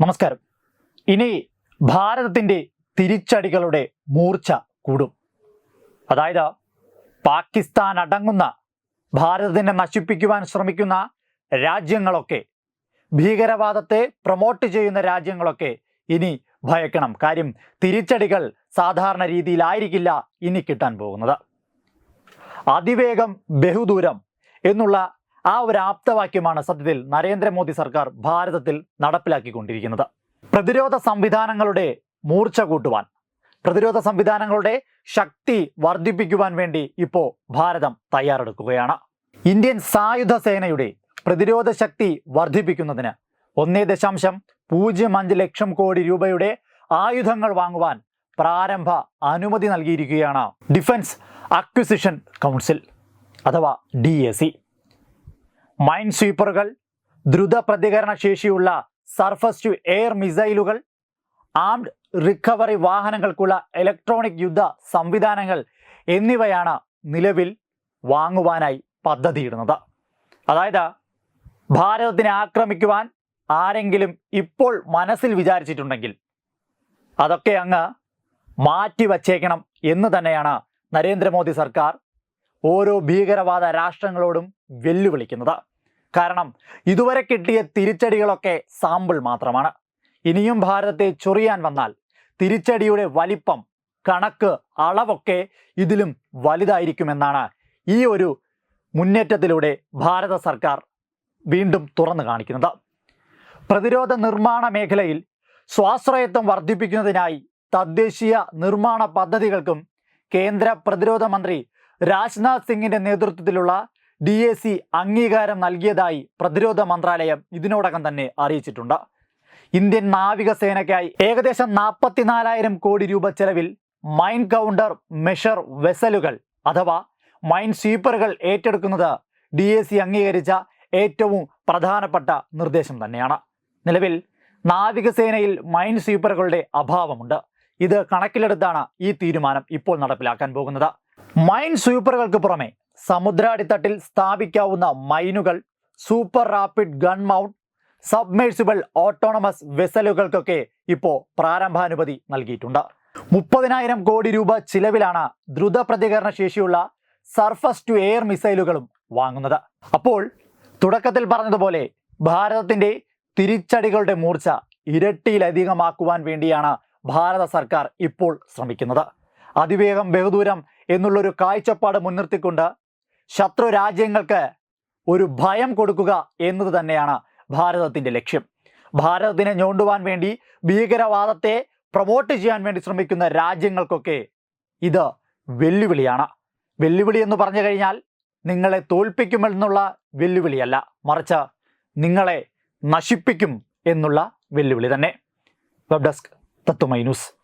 നമസ്കാരം. ഇനി ഭാരതത്തിന്റെ തിരിച്ചടികളുടെ മൂർച്ച കൂടും. അതായത് പാകിസ്ഥാൻ അടങ്ങുന്ന ഭാരതത്തിനെ നശിപ്പിക്കുവാൻ ശ്രമിക്കുന്ന രാജ്യങ്ങളൊക്കെ ഭീകരവാദത്തെ പ്രൊമോട്ട് ചെയ്യുന്ന രാജ്യങ്ങളൊക്കെ ഇനി ഭയക്കണം. കാര്യം തിരിച്ചടികൾ സാധാരണ രീതിയിലായിരിക്കില്ല ഇനി കിട്ടാൻ പോകുന്നത്. അതിവേഗം ബഹുദൂരം എന്നുള്ള ആ ഒരു ആപ്തവാക്യമാണ് സത്യത്തിൽ നരേന്ദ്രമോദി സർക്കാർ ഭാരതത്തിൽ നടപ്പിലാക്കിക്കൊണ്ടിരിക്കുന്നത്. പ്രതിരോധ സംവിധാനങ്ങളുടെ മൂർച്ച കൂട്ടുവാൻ പ്രതിരോധ സംവിധാനങ്ങളുടെ ശക്തി വർദ്ധിപ്പിക്കുവാൻ വേണ്ടി ഇപ്പോൾ ഭാരതം തയ്യാറെടുക്കുകയാണ്. ഇന്ത്യൻ സായുധ സേനയുടെ പ്രതിരോധ ശക്തി വർദ്ധിപ്പിക്കുന്നതിന് ഒന്നേ ദശാംശം പൂജ്യം അഞ്ച് ലക്ഷം കോടി രൂപയുടെ ആയുധങ്ങൾ വാങ്ങുവാൻ പ്രാരംഭ അനുമതി നൽകിയിരിക്കുകയാണ് ഡിഫൻസ് അക്വിസിഷൻ കൗൺസിൽ അഥവാ ഡി എ സി. മൈൻ സ്വീപ്പറുകൾ ദ്രുത പ്രതികരണ ശേഷിയുള്ള സർഫസ് ടു എയർ മിസൈലുകൾ ആംഡ് റിക്കവറി വാഹനങ്ങൾക്കുള്ള ഇലക്ട്രോണിക് യുദ്ധ സംവിധാനങ്ങൾ എന്നിവയാണ് നിലവിൽ വാങ്ങുവാനായി പദ്ധതിയിടുന്നത്. അതായത് ഭാരതത്തിനെ ആക്രമിക്കുവാൻ ആരെങ്കിലും ഇപ്പോൾ മനസ്സിൽ വിചാരിച്ചിട്ടുണ്ടെങ്കിൽ അതൊക്കെ അങ്ങ് മാറ്റിവച്ചേക്കണം എന്ന് തന്നെയാണ് നരേന്ദ്രമോദി സർക്കാർ ഓരോ ഭീകരവാദ രാഷ്ട്രങ്ങളോടും വെല്ലുവിളിക്കുന്നത്. കാരണം ഇതുവരെ കിട്ടിയ തിരിച്ചടികളൊക്കെ സാമ്പിൾ മാത്രമാണ്. ഇനിയും ഭാരതത്തെ ചൊറിയാൻ വന്നാൽ തിരിച്ചടിയുടെ വലിപ്പം കണക്ക് അളവൊക്കെ ഇതിലും വലുതായിരിക്കുമെന്നാണ് ഈ ഒരു മുന്നേറ്റത്തിലൂടെ ഭാരത സർക്കാർ വീണ്ടും തുറന്നു കാണിക്കുന്നത്. പ്രതിരോധ നിർമ്മാണ മേഖലയിൽ സ്വാശ്രയത്വം വർദ്ധിപ്പിക്കുന്നതിനായി തദ്ദേശീയ നിർമ്മാണ പദ്ധതികൾക്കും കേന്ദ്ര പ്രതിരോധ മന്ത്രി രാജ്നാഥ് സിംഗിന്റെ നേതൃത്വത്തിലുള്ള ഡി എ സി അംഗീകാരം നൽകിയതായി പ്രതിരോധ മന്ത്രാലയം ഇതിനോടകം തന്നെ അറിയിച്ചിട്ടുണ്ട്. ഇന്ത്യൻ നാവികസേനയ്ക്കായി ഏകദേശം നാൽപ്പത്തിനാലായിരം കോടി രൂപ ചെലവിൽ മൈൻ കൗണ്ടർ മെഷർ വെസലുകൾ അഥവാ മൈൻ സ്വീപ്പറുകൾ ഏറ്റെടുക്കുന്നത് ഡി എ സി അംഗീകരിച്ച ഏറ്റവും പ്രധാനപ്പെട്ട നിർദ്ദേശം തന്നെയാണ്. നിലവിൽ നാവികസേനയിൽ മൈൻ സ്വീപ്പറുകളുടെ അഭാവമുണ്ട്. ഇത് കണക്കിലെടുത്താണ് ഈ തീരുമാനം ഇപ്പോൾ നടപ്പിലാക്കാൻ പോകുന്നത്. മൈൻ സ്വീപ്പറുകൾക്ക് പുറമെ സമുദ്രാടിത്തട്ടിൽ സ്ഥാപിക്കാവുന്ന മൈനുകൾ super rapid gun mount submersible autonomous വെസലുകൾക്കൊക്കെ ഇപ്പോൾ പ്രാരംഭാനുമതി നൽകിയിട്ടുണ്ട്. മുപ്പതിനായിരം കോടി രൂപ ചിലവിലാണ് ദ്രുത പ്രതികരണ ശേഷിയുള്ള സർഫസ് ടു എയർ മിസൈലുകളും വാങ്ങുന്നത്. അപ്പോൾ തുടക്കത്തിൽ പറഞ്ഞതുപോലെ ഭാരതത്തിന്റെ തിരിച്ചടികളുടെ മൂർച്ച ഇരട്ടിയിലധികമാക്കുവാൻ വേണ്ടിയാണ് ഭാരത സർക്കാർ ഇപ്പോൾ ശ്രമിക്കുന്നത്. അതിവേഗം ബഹുദൂരം എന്നുള്ളൊരു കാഴ്ചപ്പാട് മുൻനിർത്തിക്കൊണ്ട് ശത്രു രാജ്യങ്ങൾക്ക് ഒരു ഭയം കൊടുക്കുക എന്നത് തന്നെയാണ് ഭാരതത്തിന്റെ ലക്ഷ്യം. ഭാരതത്തിനെ ഞോണ്ടുവാൻ വേണ്ടി ഭീകരവാദത്തെ പ്രൊമോട്ട് ചെയ്യാൻ വേണ്ടി ശ്രമിക്കുന്ന രാജ്യങ്ങൾക്കൊക്കെ ഇത് വെല്ലുവിളിയാണ്. വെല്ലുവിളി എന്ന് പറഞ്ഞു കഴിഞ്ഞാൽ നിങ്ങളെ തോൽപ്പിക്കുമെന്നുള്ള വെല്ലുവിളിയല്ല മറിച്ച് നിങ്ങളെ നശിപ്പിക്കും എന്നുള്ള വെല്ലുവിളി തന്നെ. Web desk Tatwamayi news